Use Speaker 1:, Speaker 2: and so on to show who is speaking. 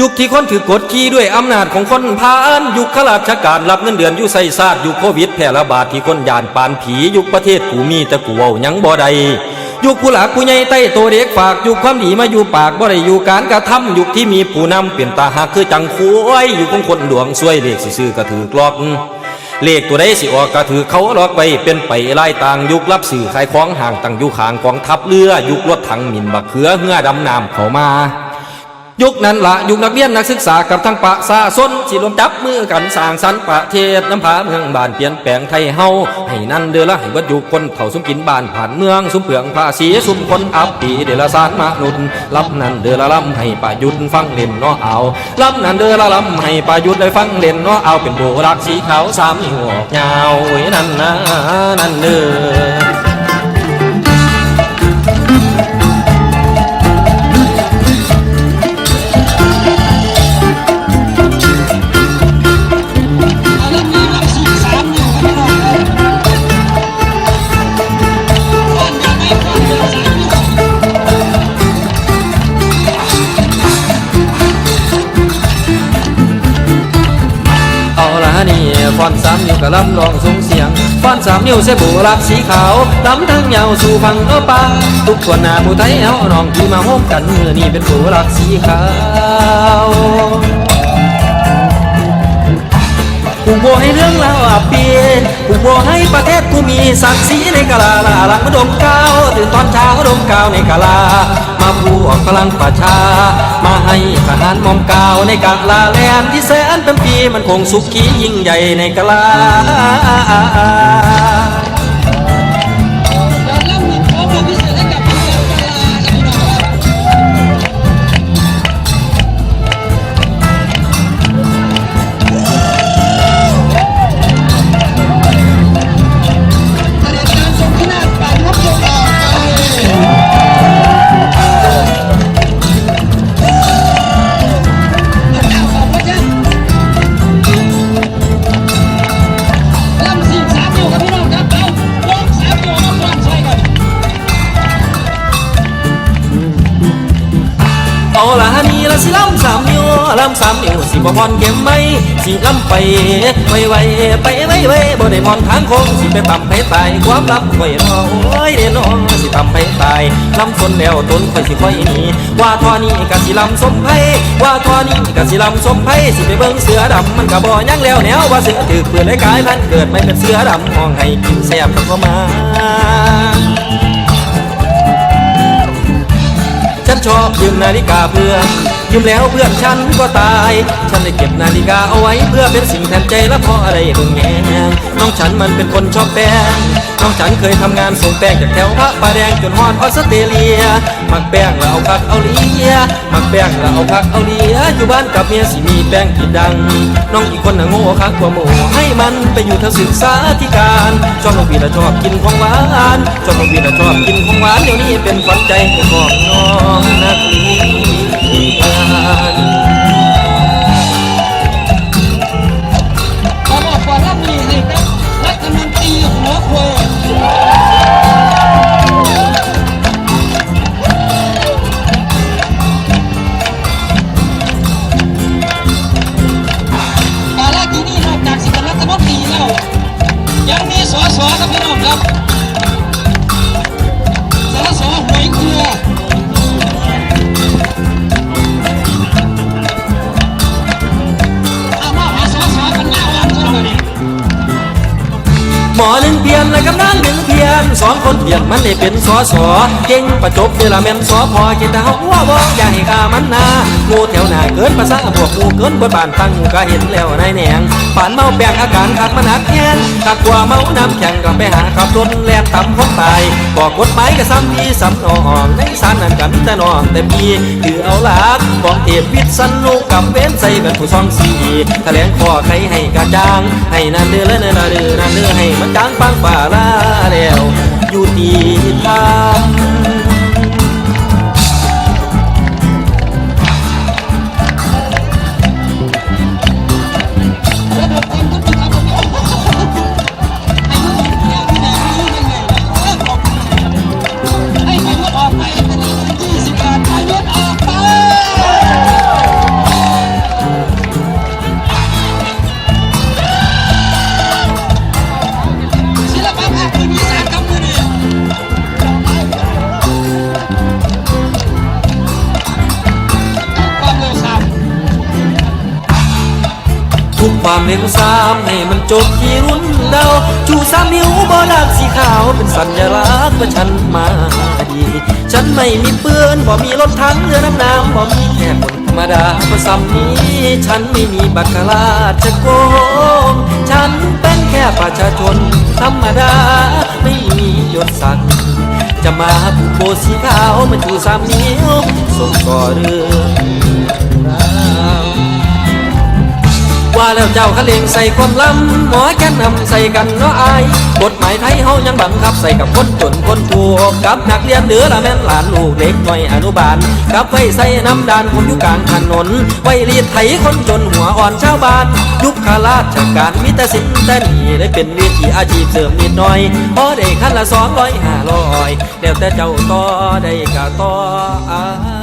Speaker 1: ยุคที่คนถือกดขี่ด้วยอำนาจของคนพาลยุคข้าราชการรับเงินเดือนอยู่ใส่ซาดยุคโควิดแพร่ระบาดที่คนยานปานผี ยุคประเทศกูมีต่กูเว้ายังบ่ได้ยุคผู้หลักผู้ใหญ่ใต้โตเด็กฝากยุคความดีมาอยู่ปากบ่ได้อยู่การกระทำยุคที่มีผู้นำเปลี่ยนตาหักคือจังคุยยุคของคนดวงสวยเลขซื่อๆก็ถือกลอกเลขตัวใดสิออกก็ถือเขาลอกไปเป็นไปไล่ต่างยุครับสื่อขายของห่างตั้งยุคขางกองทัพเรือยุครถถังหมินบักเขือเหือดำน้ำเขามา ยุคนั้นละยุคนักเรียนนักศึกษากับทั้งปะชาชนสิรวมจับมือกันสร้างสรรค์ประเทศน้ำผาเมืองบ้านเปลี่ยนแปลงไทยเฮาให้นั่นเดือละให้เบัดยุคคนเถ่าสุมกินบ้านผ่านเมืองสุมเปลืองภาษีสุมคนอับปีเดลสารมนุษย์รับนั่นเดือละลำให้ประยุทธ์ฟังเล่นเนาะเอารับนั่นเดือละลำให้ประยุทธ์ได้ฟังเล่นเนาะเอาเป็นโบรักสีขาวสามนิ้วยาวโอ้ยนั่นนะนั่นเด้อ
Speaker 2: นี่ฟอ
Speaker 1: นสามนิ้วกับลำลองสูงเสียงฟอนสามนิ้วใส่บูรักสีขาวลำทั้งยาวสู่ฟังเออปาทุกคนหน้าผู้ไทยเอาน้องที่มาโฮมกันมือนี่เป็นบูรักสีขาวกูโบให้เรื่องเราอับเปลี่ยนกูโบให้ประเทศกูมีศักดิ์ศรีในกาลาลาลังมาดมก้าวตื่นตอนเช้าดมก้าวในกาลา มาบวกพลังประชา มาให้ทหารมอมกาวในกาลาแลนที่แสนเป็นปีมันคงสุขียิ่งใหญ่ในกาลา
Speaker 2: ละนี่ละ
Speaker 1: สิลำสามนิ้วลำสามนิ้วสิบ่พรเก็บไหมสิลำไปไวไวไปไวไวบ่ได้มอนทางคงสิไปต่ำไปตายความลับไว้รอโอ้ยเด้น้องสิต่ำไปตายลำคนแล้วตนค่อยสิค่อยหนีว่าทอนี้กะสิลำสมไพว่าทอนี้กะสิลำสมไพสิไปเบิ่งเสือดำมันกะบ่ยังแล้วแนวว่าเสือถือปืนเลยกายพันเกิดไม่เป็นเสือดำมองให้กินแซ่บก็มา ชอบยืมนาฬิกาเพื่อน ยืมแล้วเพื่อนฉันก็ตาย ฉันได้เก็บนาฬิกาเอาไว้เพื่อเป็นสิ่งแทนใจและเพราะอะไรบงแงงน้องฉันมันเป็นคนชอบแป้งน้องฉันเคยทำงานส่งแป้งจากแถวพระประแดงจนฮอดออสเตรเลียมักแป้งแล้วเอาคักเอาเลียมักแป้งแล้วเอาคักเอาเลียอยู่บ้านกับเมียสิมีแป้งกินดัง น้องอีกคนน่ะโง่คักกว่าโมให้มันไปอยู่ทศึกษาธิการชอบน้องวีละชอบกินของหวานชอบน้องวีละชอบกินของหวานเดี๋ยวนี้เป็นฝันใจของน้องนักเรียน
Speaker 2: ขอบอกก่อนว่ามีให้ครับรัฐมนตรีหัวโขกกาลากินี่นอกจากสิเป็นรัฐมนตรีแล้วยังมีสสครับพี่น้องครับ
Speaker 1: และกำนันหนึ่งเพียนสองคนเพียนมันได้เป็นสอสอเก่งประจบเวลาแม่นสอพอเกตาหัวบอกอย่าให้กามันนางูแถวหน้าเกินภาษาพวกงูเกินบนบานตั้งก็เห็นแล้วนายแหนงผ่านเมาแปลงอาการขาดมันหักแค้นขักกว่าเมาน้ำแข็งก็ไปหาขับรถแลนต่ำคนตายบอกกฎหมายก็ซ้ำที่ซ้ำนองในสารนั้นก็มีแต่นองแต่มีถือเอาหลักของเทพวิทย์สนุกกับเว้นใส่เป็นผู้ซองสีแถลงข้อใครให้กระจ่าง ให้นั่นเดือและนั่นเดือนั่นเดือให้มันจางปังป่าลาแล้ว อยู่ที่ทาง ความเร็วสามให้มันจบที่รุ่นเดาชูสามนิ้วบอลากสีขาวเป็นสัญลักษณ์ว่าฉันมาดี ฉันไม่มีปืนบ่มีรถถังเรือน้ำน้ำบ่มีแค่คนธรรมดาประสำนี้ฉันไม่มีบัตรข้าราชโกงฉันเป็นแค่ประชาชนธรรมดาไม่มียศศักจะมาผูกโบสีขาวมาชูสามนิ้วส่งก่อเรื่อง แล้วเจ้าคะเลงใส่ความล้ำหมอแค่นำใส่กันเนาะอายกฎหมายไทยเฮายังบังคับใส่กับคนจนคนผูกกับนักเรียนเหลือละแม่นหลานลูกเด็กหน่อยอนุบาลกับไว้ใส่น้ำดานผมอยู่กลางถนน ไว้รีดไถคนจนหัวอ่อนชาวบ้าน ยุคข้าราชการมีแต่สินแต่หนีได้เป็นวิธีอาชีพเสริมนิดหน่อยพอได้ขั้นละสองร้อยห้าร้อยแล้วแต่เจ้าต่อได้กะต่ออา